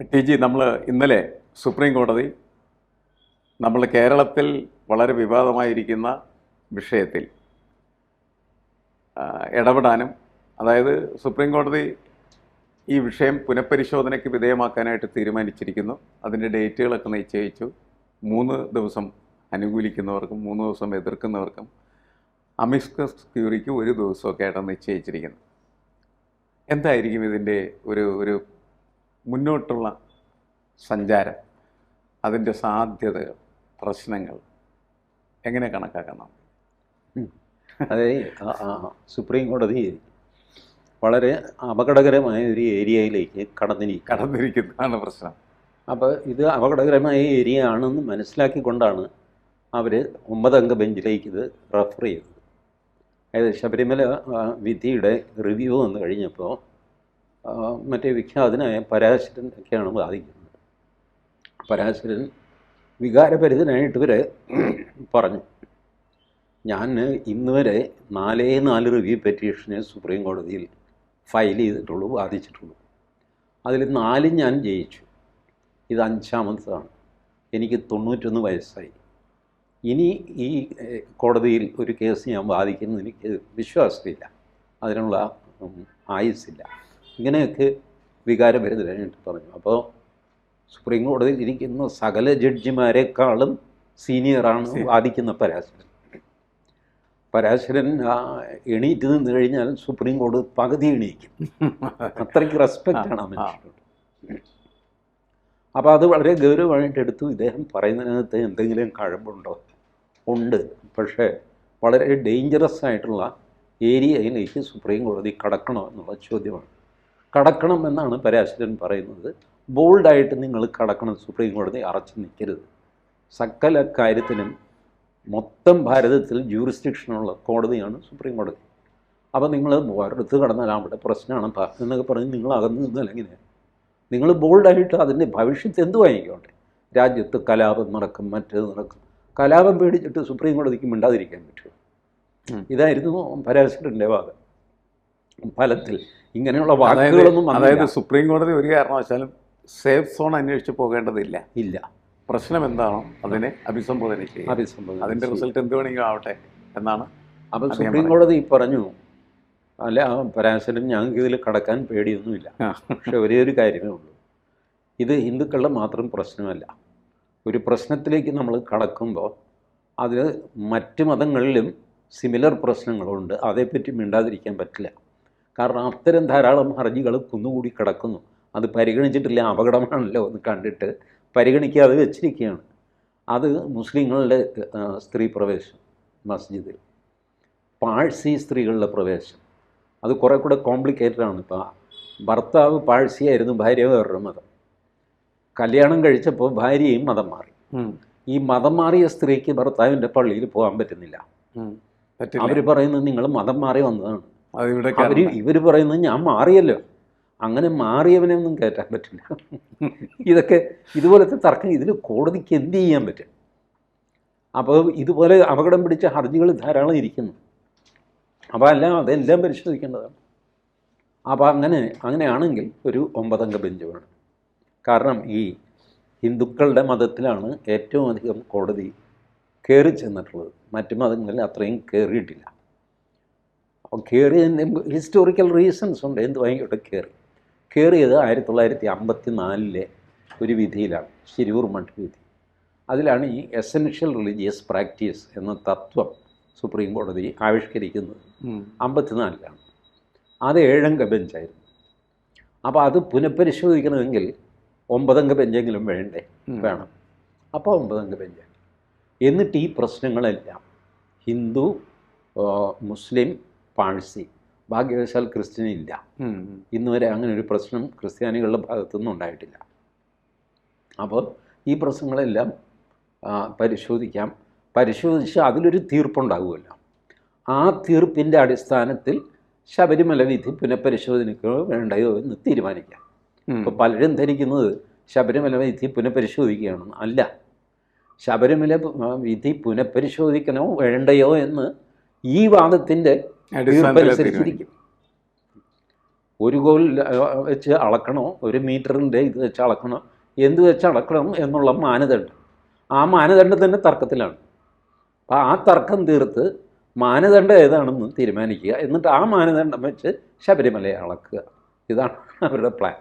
T G നമ്മൾ ഇന്നലെ supreme കോടതി നമ്മൾ കേരളത്തിൽ വളരെ വിവാദമായിരിക്കുന്ന വിഷയത്തിൽ ഇടപെടാനും അതായത് സുപ്രീം കോടതി ഈ വിഷയം പുനഃപരിശോധനയ്ക്ക് വിധേയമാക്കാനായിട്ട് തീരുമാനിച്ചിരിക്കുന്നു. അതിന്റെ ഡേറ്റുകളൊക്കെ നിശ്ചയിച്ചു. മൂന്ന് ദിവസം അനുകൂലിക്കുന്നവർക്കും മൂന്ന് ദിവസം എതിർക്കുന്നവർക്കും അമിസ്കസ് ക്യൂറിക്ക് ഒരു ദിവസമൊക്കെ ആയിട്ടാണ് നിശ്ചയിച്ചിരിക്കുന്നത് എന്തായിരിക്കും ഇതിന്റെ ഒരു ഒരു മുന്നോട്ടുള്ള സഞ്ചാരം അതിന്റെ സാധ്യതകൾ പ്രശ്നങ്ങൾ എങ്ങനെ കണക്കാക്കണം? ആ സുപ്രീം കോടതി വളരെ അപകടകരമായ ഒരു ഏരിയയിലേക്ക് കടന്നിരിക്കും കടന്നിരിക്കുന്നതാണ് പ്രശ്നം. അപ്പോൾ ഇത് അപകടകരമായ ഏരിയ ആണെന്ന് മനസ്സിലാക്കിക്കൊണ്ടാണ് അവർ ഒമ്പതംഗ ബെഞ്ചിലേക്ക് ഇത് റെഫർ ചെയ്തത്. അതായത് ശബരിമല വിധിയുടെ റിവ്യൂ വന്നു കഴിഞ്ഞപ്പോൾ മറ്റേ വിഖ്യാതനായ പരാശരൻ ഒക്കെയാണ് ബാധിക്കുന്നത് പരാശരൻ വികാരപരിതനായിട്ട് വരെ പറഞ്ഞു ഞാൻ ഇന്ന് വരെ നാലേ നാല് റിവ്യൂ പെറ്റീഷനെ സുപ്രീം കോടതിയിൽ ഫയൽ ചെയ്തിട്ടുള്ളൂ വാദിച്ചിട്ടുള്ളൂ. അതിൽ നാലും ഞാൻ ജയിച്ചു. ഇത് അഞ്ചാമത്തതാണ്. എനിക്ക് തൊണ്ണൂറ്റൊന്ന് വയസ്സായി. ഇനി ഈ കോടതിയിൽ ഒരു കേസ് ഞാൻ വാദിക്കുന്നത് എനിക്ക് വിശ്വാസമില്ല. അതിനുള്ള ആയുസ്സില്ല. ഇങ്ങനെയൊക്കെ വികാരം വരുന്നില്ല വികാരഭരിതരായിട്ട് പറഞ്ഞു. അപ്പോൾ സുപ്രീം കോടതിയിൽ ഇരിക്കുന്ന സകല ജഡ്ജിമാരെക്കാളും സീനിയറാണ് വാദിക്കുന്ന പരാശരൻ. പരാശരൻ എണീറ്റ് നിന്ന് കഴിഞ്ഞാൽ സുപ്രീം കോടതി പകുതി എണീക്കും. അത്രയ്ക്ക് റെസ്പെക്റ്റ് ആണ് ആ ആ. മനുഷ്യനോട്. അപ്പോൾ അത് വളരെ ഗൗരവമായിട്ട് എടുത്തു. ഇദ്ദേഹം പറയുന്നതിനകത്ത് എന്തെങ്കിലും കഴമ്പുണ്ടോ? ഉണ്ട്. പക്ഷേ വളരെ ഡേഞ്ചറസ് ആയിട്ടുള്ള ഏരിയയിലേക്ക് സുപ്രീം കോടതി കടക്കണോ എന്നുള്ള ചോദ്യമാണ്. കടക്കണം എന്നാണ് പരാശരൻ പറയുന്നത്. ബോൾഡായിട്ട് നിങ്ങൾ കടക്കണം സുപ്രീം കോടതി അറച്ചു നിൽക്കരുത്. സകല കാര്യത്തിനും മൊത്തം ഭാരതത്തിൽ ജൂറിസ്ഡിക്ഷനുള്ള കോടതിയാണ് സുപ്രീം കോടതി. അപ്പോൾ നിങ്ങൾ പുറത്ത് കടന്നാൽ അവിടെ പ്രശ്നമാണ്. എന്നൊക്കെ പറഞ്ഞ് നിങ്ങൾ അകന്ന് നിന്നാൽ എങ്ങനെയാണ് നിങ്ങൾ ബോൾഡായിട്ട് അതിന്റെ ഭവിഷ്യത്ത് എന്തു വാങ്ങിക്കോട്ടെ? രാജ്യത്ത് കലാപം നടക്കും മറ്റേത് നടക്കും. കലാപം പേടിച്ചിട്ട് സുപ്രീം കോടതിക്ക് മിണ്ടാതിരിക്കാൻ പറ്റുമോ. ഇതായിരുന്നു പരാശരന്റെ വാദം. ഫലത്തിൽ ഇങ്ങനെയുള്ള വാക്കുകളൊന്നും അതായത് സുപ്രീം കോടതി ഒരു കാരണവശാലും സേഫ് സോൺ അന്വേഷിച്ച് പോകേണ്ടതില്ല. ഇല്ല. പ്രശ്നം എന്താണോ അതിനെ അഭിസംബോധന ചെയ്യും അഭിസംബോധന അതിന്റെ റിസൾട്ട് എന്ത് വേണമെങ്കിലും ആവട്ടെ എന്നാണ് അപ്പം സുപ്രീം കോടതി പറഞ്ഞു അല്ല പരാശരം ഞങ്ങൾക്ക് ഇതിൽ കടക്കാൻ പേടിയൊന്നുമില്ല. പക്ഷെ ഒരേ ഒരു കാര്യമേ ഉള്ളൂ. ഇത് ഹിന്ദുക്കളുടെ മാത്രം പ്രശ്നമല്ല. ഒരു പ്രശ്നത്തിലേക്ക് നമ്മൾ കടക്കുമ്പോൾ അതിൽ മറ്റ് മതങ്ങളിലും സിമിലർ പ്രശ്നങ്ങളുണ്ട്. അതേപ്പറ്റി മിണ്ടാതിരിക്കാൻ പറ്റില്ല. കാരണം അത്തരം ധാരാളം ഹർജികൾ കുന്നുകൂടി കിടക്കുന്നു. അത് പരിഗണിച്ചിട്ടില്ല അപകടമാണല്ലോ എന്ന് കണ്ടിട്ട് പരിഗണിക്കാതെ വെച്ചിരിക്കുകയാണ്. അത് മുസ്ലിങ്ങളുടെ സ്ത്രീ പ്രവേശം മസ്ജിദിൽ. പാഴ്സി സ്ത്രീകളുടെ പ്രവേശം. അത് കുറേ കൂടെ കോംപ്ലിക്കേറ്റഡ് ആണ്. ഇപ്പോൾ ഭർത്താവ് പാഴ്സിയായിരുന്നു ഭാര്യ വേറൊരു മതം. കല്യാണം കഴിച്ചപ്പോൾ ഭാര്യയും മതം മാറി. ഈ മതം മാറിയ സ്ത്രീക്ക് ഭർത്താവിന്റെ പള്ളിയിൽ പോകാൻ പറ്റുന്നില്ല. അവർ പറയുന്നത് നിങ്ങൾ മതം മാറി വന്നതാണ്. ഇവിടെ ഇവർ പറയുന്നത് ഞാൻ മാറിയല്ലോ. അങ്ങനെ മാറിയവനെ ഒന്നും കയറ്റാൻ പറ്റില്ല. ഇതൊക്കെ ഇതുപോലത്തെ തർക്കം ഇതിൽ കോടതിക്ക് എന്ത് ചെയ്യാൻ പറ്റും? അപ്പോൾ ഇതുപോലെ അപകടം പിടിച്ച ഹർജികൾ ധാരാളം ഇരിക്കുന്നു. അപ്പോൾ എല്ലാം അതെല്ലാം പരിശോധിക്കേണ്ടതാണ്. അപ്പോൾ അങ്ങനെ അങ്ങനെയാണെങ്കിൽ ഒരു ഒമ്പതംഗ ബെഞ്ച് വേണം. കാരണം ഈ ഹിന്ദുക്കളുടെ മതത്തിലാണ് ഏറ്റവും അധികം കോടതി കയറി ചെന്നിട്ടുള്ളത്. മറ്റു മതങ്ങളിൽ അത്രയും കയറിയിട്ടില്ല അപ്പോൾ കയറിയതിന്റെ ഹിസ്റ്റോറിക്കൽ റീസൺസ് ഉണ്ട്. എന്ത് വാങ്ങിക്കോട്ടെ കയറി? കയറിയത് ആയിരത്തി തൊള്ളായിരത്തി അമ്പത്തി നാലിലെ ഒരു വിധിയിലാണ്. ശിരൂർ മഠ് വിധി. അതിലാണ് ഈ എസെൻഷ്യൽ റിലീജിയസ് പ്രാക്ടീസ് എന്ന തത്വം സുപ്രീം കോടതി ആവിഷ്കരിക്കുന്നത്. അമ്പത്തിനാലിലാണ്. അത് ഏഴംഗ ബെഞ്ചായിരുന്നു. അപ്പോൾ അത് പുനഃപരിശോധിക്കണമെങ്കിൽ ഒമ്പതംഗ ബെഞ്ചെങ്കിലും വേണ്ടേ? വേണം. അപ്പോൾ ഒമ്പതംഗ ബെഞ്ച്. എന്നിട്ട് ഈ പ്രശ്നങ്ങളെല്ലാം ഹിന്ദു മുസ്ലിം പാഴ്സി. ഭാഗ്യവശാൽ ക്രിസ്ത്യൻ ഇല്ല ഇന്ന് വരെ അങ്ങനെ ഒരു പ്രശ്നം ക്രിസ്ത്യാനികളുടെ ഭാഗത്തുനിന്നും ഉണ്ടായിട്ടില്ല. അപ്പോൾ ഈ പ്രശ്നങ്ങളെല്ലാം പരിശോധിക്കാം. പരിശോധിച്ച് അതിലൊരു തീർപ്പുണ്ടാകുമല്ലോ ആ തീർപ്പിന്റെ അടിസ്ഥാനത്തിൽ ശബരിമല വിധി പുനഃപരിശോധനയ്ക്കോ വേണ്ടയോ എന്ന് തീരുമാനിക്കാം. ഇപ്പോൾ പലരും ധരിക്കുന്നത് ശബരിമല വിധി പുനഃപരിശോധിക്കുകയാണെന്ന് അല്ല. ശബരിമല വിധി പുനഃപരിശോധിക്കണോ വേണ്ടയോ എന്ന് ഈ വാദത്തിന്റെ അടിസ്ഥാനത്തിൽ തീർപ്പനുസരിച്ചിരിക്കും ഒരു ഗോൾ വെച്ച് അളക്കണോ? ഒരു മീറ്ററിന്റെ ഇത് വെച്ച് അളക്കണോ? എന്ത് വെച്ച് അളക്കണം എന്നുള്ള മാനദണ്ഡം. ആ മാനദണ്ഡത്തിന്റെ തർക്കത്തിലാണ്. അപ്പോൾ ആ തർക്കം തീർത്ത് മാനദണ്ഡം ഏതാണെന്ന് തീരുമാനിക്കുക. എന്നിട്ട് ആ മാനദണ്ഡം വെച്ച് ശബരിമലയെ അളക്കുക. ഇതാണ് അവരുടെ പ്ലാൻ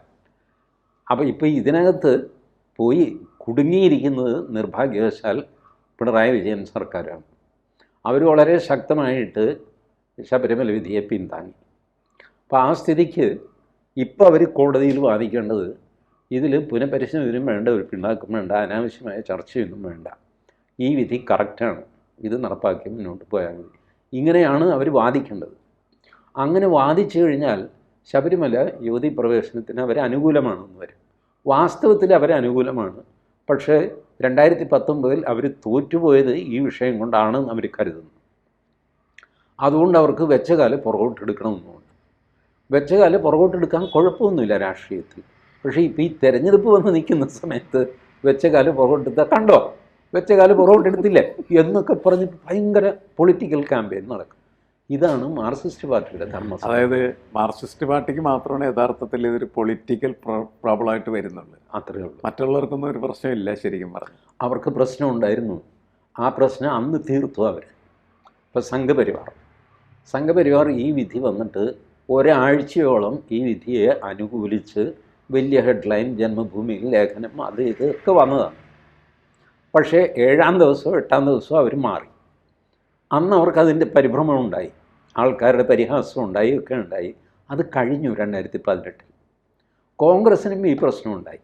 അപ്പോൾ ഇപ്പോൾ ഇതിനകത്ത് പോയി കുടുങ്ങിയിരിക്കുന്നത് നിർഭാഗ്യവശാൽ പിണറായി വിജയൻ സർക്കാരാണ്. അവർ വളരെ ശക്തമായിട്ട് ശബരിമല വിധിയെ പിന്താങ്ങി അപ്പോൾ ആ സ്ഥിതിക്ക് ഇപ്പോൾ അവർ കോടതിയിൽ വാദിക്കേണ്ടത് ഇതിൽ പുനഃപരിശോധനയും വേണ്ട ഒരു പിണ്ണാക്കും വേണ്ട അനാവശ്യമായ ചർച്ചയൊന്നും വേണ്ട. ഈ വിധി കറക്റ്റാണ് ഇത് നടപ്പാക്കി മുന്നോട്ട് പോയാൽ മതി. ഇങ്ങനെയാണ് അവർ വാദിക്കേണ്ടത്. അങ്ങനെ വാദിച്ചു കഴിഞ്ഞാൽ ശബരിമല യുവതി പ്രവേശനത്തിന് അവർ അനുകൂലമാണെന്ന് വരും. വാസ്തവത്തിൽ അവരെ അനുകൂലമാണ്. പക്ഷേ രണ്ടായിരത്തി പത്തൊമ്പതിൽ അവർ തോറ്റുപോയത് ഈ വിഷയം കൊണ്ടാണെന്ന് അവർ കരുതുന്നത് അതുകൊണ്ട് അവർക്ക് വെച്ച കാൽ പുറകോട്ടെടുക്കണമെന്നുണ്ട്. വെച്ച കാൽ പുറകോട്ടെടുക്കാൻ കുഴപ്പമൊന്നുമില്ല രാഷ്ട്രീയത്തിൽ. പക്ഷേ ഇപ്പോൾ ഈ തെരഞ്ഞെടുപ്പ് വന്ന് നിൽക്കുന്ന സമയത്ത് വെച്ച കാൽ പുറകോട്ടെടുത്താൽ കണ്ടോ? വെച്ച കാൽ പുറകോട്ടെടുത്തില്ലേ? എന്നൊക്കെ പറഞ്ഞ് ഭയങ്കര പൊളിറ്റിക്കൽ ക്യാമ്പയിൻ നടക്കും. ഇതാണ് മാർക്സിസ്റ്റ് പാർട്ടിയുടെ ധർമ്മം അതായത് മാർക്സിസ്റ്റ് പാർട്ടിക്ക് മാത്രമാണ് യഥാർത്ഥത്തിൽ ഇതൊരു പൊളിറ്റിക്കൽ പ്രോബ്ലമായിട്ട് വരുന്നുള്ളൂ. അത്രയേ ഉള്ളൂ. മറ്റുള്ളവർക്കൊന്നും ഒരു പ്രശ്നമില്ല ശരിക്കും പറഞ്ഞു അവർക്ക് പ്രശ്നം ഉണ്ടായിരുന്നു. ആ പ്രശ്നം അന്ന് തീർത്തു അവർ ഇപ്പം സംഘപരിവാർ. സംഘപരിവാർ ഈ വിധി വന്നിട്ട് ഒരാഴ്ചയോളം ഈ വിധിയെ അനുകൂലിച്ച് വലിയ ഹെഡ്ലൈൻ ജന്മഭൂമിയിൽ ലേഖനം അത് ഇതൊക്കെ വന്നതാണ്. പക്ഷേ ഏഴാം ദിവസമോ എട്ടാം ദിവസമോ അവർ മാറി. അന്ന് അവർക്ക് അതിന്റെ പരിഭ്രമം ഉണ്ടായി. ആൾക്കാരുടെ പരിഹാസം ഉണ്ടായി ഒക്കെ ഉണ്ടായി. അത് കഴിഞ്ഞു രണ്ടായിരത്തി പതിനെട്ടിൽ. കോൺഗ്രസിനും ഈ പ്രശ്നമുണ്ടായി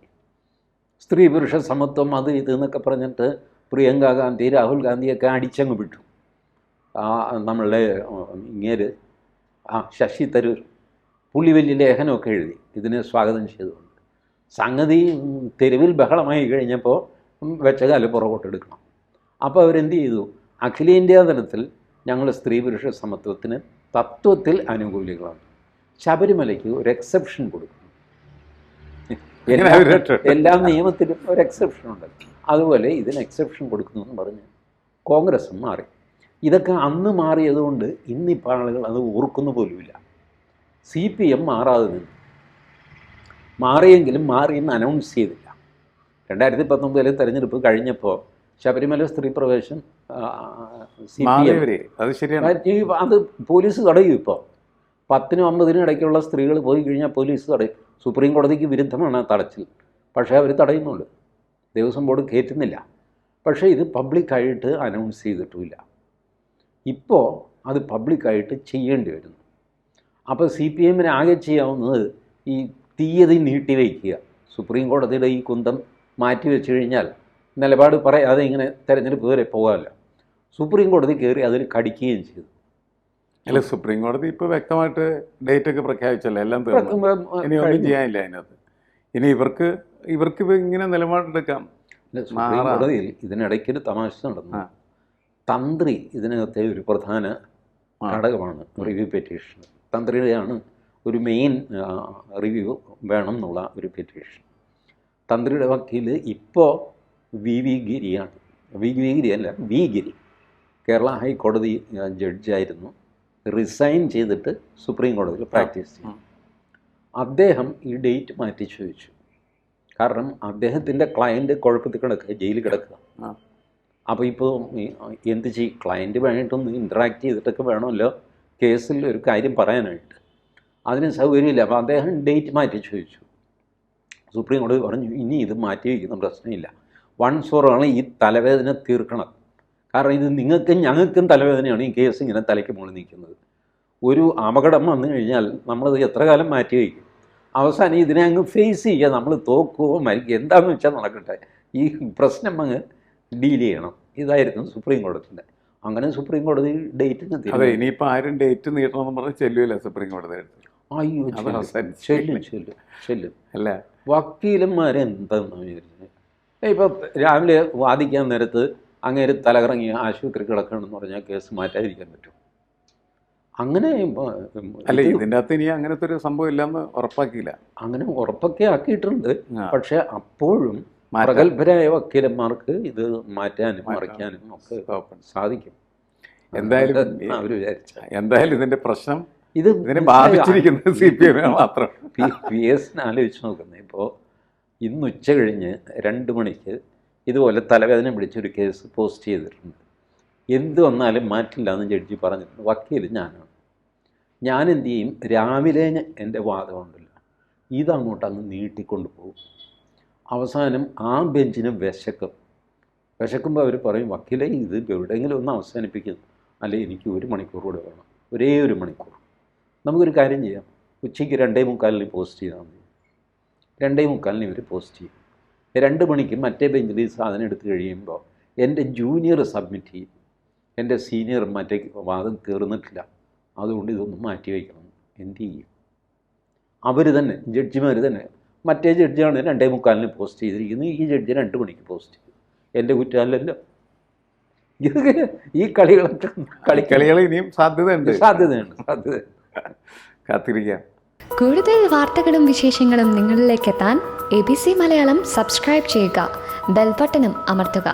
സ്ത്രീ പുരുഷ സമത്വം അത് ഇത് എന്നൊക്കെ പറഞ്ഞിട്ട് പ്രിയങ്കാ ഗാന്ധി രാഹുൽ ഗാന്ധിയൊക്കെ അടിച്ചങ്ങ് വിട്ടു. ആ നമ്മളുടെ ഇങ്ങേര് ആ ശശി തരൂർ പുള്ളി വലിയ ലേഖനമൊക്കെ എഴുതി. ഇതിനെ സ്വാഗതം ചെയ്തുകൊണ്ട്. സംഗതി തെരുവിൽ ബഹളമായി കഴിഞ്ഞപ്പോൾ ഉം, വെച്ച കാൽ പുറകോട്ടെടുക്കണം. അപ്പോൾ അവരെന്ത് ചെയ്തു? അഖിലേന്ത്യാ തലത്തിൽ ഞങ്ങൾ സ്ത്രീ പുരുഷ സമത്വത്തിന് തത്വത്തിൽ അനുകൂലികളാണ്. ശബരിമലയ്ക്ക് ഒരു എക്സെപ്ഷൻ കൊടുക്കുന്നു. ഇങ്ങനെ എല്ലാ- അവർ എല്ലാ നിയമത്തിലും ഒരു എക്സെപ്ഷൻ ഉണ്ട്. അതുപോലെ ഇതിന് എക്സെപ്ഷൻ കൊടുക്കുന്നു എന്ന് പറഞ്ഞ് കോൺഗ്രസ് മാറി. ഇതൊക്കെ അന്ന് മാറിയതുകൊണ്ട് ഇന്നിപ്പോൾ ആളുകൾ അത് ഓർക്കുന്നു പോലുമില്ല. സി പി എം മാറാതെ നിന്നു. മാറിയെങ്കിലും മാറിയെന്ന് അനൗൺസ് ചെയ്തില്ല. രണ്ടായിരത്തി പത്തൊമ്പതിലെ തെരഞ്ഞെടുപ്പ് കഴിഞ്ഞപ്പോൾ ശബരിമല സ്ത്രീ പ്രവേശം സി പി എം അത് ശരിയാണ്. ഈ അത് പോലീസ് തടയും ഇപ്പോൾ പത്തിനും അമ്പതിനും ഇടയ്ക്കുള്ള സ്ത്രീകൾ പോയി കഴിഞ്ഞാൽ പോലീസ് തടയും. സുപ്രീം കോടതിക്ക് വിരുദ്ധമാണ് തടച്ചിൽ. പക്ഷേ അവർ തടയുന്നുണ്ട്. ദേവസ്വം ബോർഡ് കയറ്റുന്നില്ല പക്ഷേ ഇത് പബ്ലിക്കായിട്ട് അനൗൺസ് ചെയ്തിട്ടുമില്ല. ഇപ്പോൾ അത് പബ്ലിക്കായിട്ട് ചെയ്യേണ്ടി വരുന്നു. അപ്പോൾ സി പി എമ്മിന് ആകെ ചെയ്യാവുന്നത് ഈ തീയതി നീട്ടിവയ്ക്കുക. സുപ്രീം കോടതിയുടെ ഈ കുന്തം മാറ്റി വെച്ച് കഴിഞ്ഞാൽ നിലപാട് പറയാതെ ഇങ്ങനെ തെരഞ്ഞെടുപ്പ് വരെ പോകാമല്ലോ സുപ്രീം കോടതി കയറി അതിൽ കടിക്കുകയും ചെയ്തു. അല്ല സുപ്രീം കോടതി ഇപ്പോൾ വ്യക്തമായിട്ട് ഡേറ്റ് ഒക്കെ പ്രഖ്യാപിച്ചല്ലോ? എല്ലാം തീർന്നു. ഇനി ഒന്നും ചെയ്യാനില്ല അതിനകത്ത്. ഇനി ഇവർക്ക് ഇവർക്ക് ഇങ്ങനെ നിലപാടെടുക്കാം. സുപ്രീം. കോടതിയിൽ ഇതിനിടയ്ക്കൊരു തമാശ നടന്നു. തന്ത്രി ഇതിനകത്തെ ഒരു പ്രധാന. ഘടകമാണ് റിവ്യൂ പെറ്റീഷൻ തന്ത്രിയുടെയാണ് ഒരു മെയിൻ റിവ്യൂ വേണം എന്നുള്ള ഒരു പെറ്റീഷൻ തന്ത്രിയുടെ വക്കീൽ ഇപ്പോൾ വി വി ഗിരിയാണ്. വി വി ഗിരി അല്ല വി ഗിരി. കേരള ഹൈക്കോടതി ജഡ്ജായിരുന്നു റിസൈൻ ചെയ്തിട്ട് സുപ്രീം കോടതിയിൽ പ്രാക്ടീസ് ചെയ്തു. അദ്ദേഹം ഈ ഡേറ്റ് മാറ്റി ചോദിച്ചു. കാരണം അദ്ദേഹത്തിന്റെ ക്ലയന്റ് കുഴപ്പത്തിൽ കിടക്കുക ജയിലിൽ കിടക്കുക. അപ്പോൾ ഇപ്പോൾ എന്ത് ചെയ്യും ക്ലയന്റുമായിട്ടൊന്ന് ഇന്ററാക്ട് ചെയ്തിട്ടൊക്കെ വേണമല്ലോ. കേസിൽ ഒരു കാര്യം പറയാനായിട്ട്. അതിന് സൗകര്യമില്ല. അപ്പോൾ അദ്ദേഹം ഡേറ്റ് മാറ്റി ചോദിച്ചു. സുപ്രീം കോടതി പറഞ്ഞു ഇനി ഇത് മാറ്റി വയ്ക്കുന്ന പ്രശ്നമില്ല. വൺസ് ആണ് ഈ തലവേദന തീർക്കണം. കാരണം ഇത് നിങ്ങൾക്കും ഞങ്ങൾക്കും തലവേദനയാണ് ഈ കേസ് ഇങ്ങനെ തലയ്ക്ക് മുകളിൽ നിൽക്കുന്നത്. ഒരു അപകടം വന്നു കഴിഞ്ഞാൽ നമ്മളത് എത്ര കാലം മാറ്റി വയ്ക്കും? അവസാനം ഇതിനെ അങ്ങ് ഫേസ് ചെയ്യുക നമ്മൾ തോക്കുവോ മരിക്കുക എന്താണെന്ന് വെച്ചാൽ നടക്കട്ടെ. ഈ പ്രശ്നം അങ്ങ് ഡീൽ ചെയ്യണം. ഇതായിരുന്നു സുപ്രീം കോടതിന്റെ അങ്ങനെ സുപ്രീം കോടതി ഡേറ്റ് അതെ ഇനിയിപ്പോൾ ഇനിയിപ്പോ ആരും ഡേറ്റ് നീട്ടണമെന്ന് പറഞ്ഞ് ചെല്ലുമില്ല സുപ്രീം കോടതി അയ്യോ ചെല്ലും. ചെല്ലും ചെല്ലും അല്ല? വക്കീലന്മാരെന്താണെന്ന് വിചാരിച്ചത് ഇപ്പം രാവിലെ വാദിക്കാൻ നേരത്ത് അങ്ങേര് തലകറങ്ങി ആശുപത്രി കിടക്കണമെന്ന് പറഞ്ഞാൽ കേസ് മാറ്റാതിരിക്കാൻ പറ്റും അങ്ങനെ അല്ല ഇത് ഇതിന്റെ അകത്ത് ഇനി അങ്ങനത്തെ ഒരു സംഭവം ഇല്ലെന്ന് ഉറപ്പാക്കിയില്ല. അങ്ങനെ ഉറപ്പൊക്കെ ആക്കിയിട്ടുണ്ട്. പക്ഷെ അപ്പോഴും. പ്രഗത്ഭരായ വക്കീലന്മാർക്ക് ഇത് മാറ്റാനും മാറ്റാം. മറിക്കാനും ഒക്കെ സാധിക്കും. എന്തായാലും അവർ വിചാരിച്ച. എന്തായാലും ഇതിന്റെ പ്രശ്നം ഇത് ഇതിനെ ബാധിച്ചിരിക്കുന്നത് സി പി എമ്മിനെ മാത്രം. പി പി എസിനെ ആലോചിച്ച് നോക്കുന്നത് ഇപ്പോൾ ഇന്ന് ഉച്ച കഴിഞ്ഞ് രണ്ട് മണിക്ക് ഇതുപോലെ തലവേദന പിടിച്ചൊരു കേസ് പോസ്റ്റ് ചെയ്തിട്ടുണ്ട്. എന്ത് വന്നാലും മാറ്റില്ല എന്ന് ജഡ്ജി പറഞ്ഞിട്ടുണ്ട്. വക്കീൽ ഞാനാണ്. ഞാൻ എന്ത് ചെയ്യും? രാവിലെ എന്റെ വാദമുണ്ടല്ലോ ഇതങ്ങോട്ട് അങ്ങ് നീട്ടിക്കൊണ്ട് പോകും. അവസാനം ആ ബെഞ്ചിന് വിശക്കും. വിശക്കുമ്പോൾ അവർ പറയും വക്കീലെ ഇത് എവിടെയെങ്കിലും ഒന്ന് അവസാനിപ്പിക്കുന്നു അല്ലെ എനിക്ക് ഒരു മണിക്കൂർ കൂടെ വേണം. ഒരേ ഒരു മണിക്കൂർ. നമുക്കൊരു കാര്യം ചെയ്യാം. ഉച്ചയ്ക്ക് രണ്ടേ മുക്കാലിന് പോസ്റ്റ് ചെയ്താൽ മതി. രണ്ടേ മുക്കാലിന് ഇവർ പോസ്റ്റ് ചെയ്യും. രണ്ട് മണിക്ക് മറ്റേ ബെഞ്ചിൽ ഈ സാധനം എടുത്തു കഴിയുമ്പോൾ എന്റെ ജൂനിയർ സബ്മിറ്റ് ചെയ്യും. എന്റെ സീനിയർ മറ്റേ വാദം തീർന്നിട്ടില്ല അതുകൊണ്ട് ഇതൊന്നും മാറ്റി വയ്ക്കണം. എന്ത് ചെയ്യും? അവർ തന്നെ ജഡ്ജിമാർ തന്നെ മറ്റേ ജഡ്ജിയാണ് രണ്ടേ മുക്കാലിന് പോസ്റ്റ് ചെയ്തിരിക്കുന്നത്. ഈ ജഡ്ജി രണ്ട് മണിക്ക് പോസ്റ്റ് ചെയ്തു എന്റെ കുറ്റമല്ലല്ലോ. ഇതൊക്കെ ഈ കളികളൊക്കെ കളി കളികൾ ഇനിയും സാധ്യതയുണ്ട്. സാധ്യതയുണ്ട് സാധ്യത കാത്തിരിക്കാം. കൂടുതൽ വാർത്തകളും വിശേഷങ്ങളും നിങ്ങളിലേക്ക് എത്താൻ A B C Malayalam subscribe ചെയ്യുക. ബെൽബട്ടനും അമർത്തുക.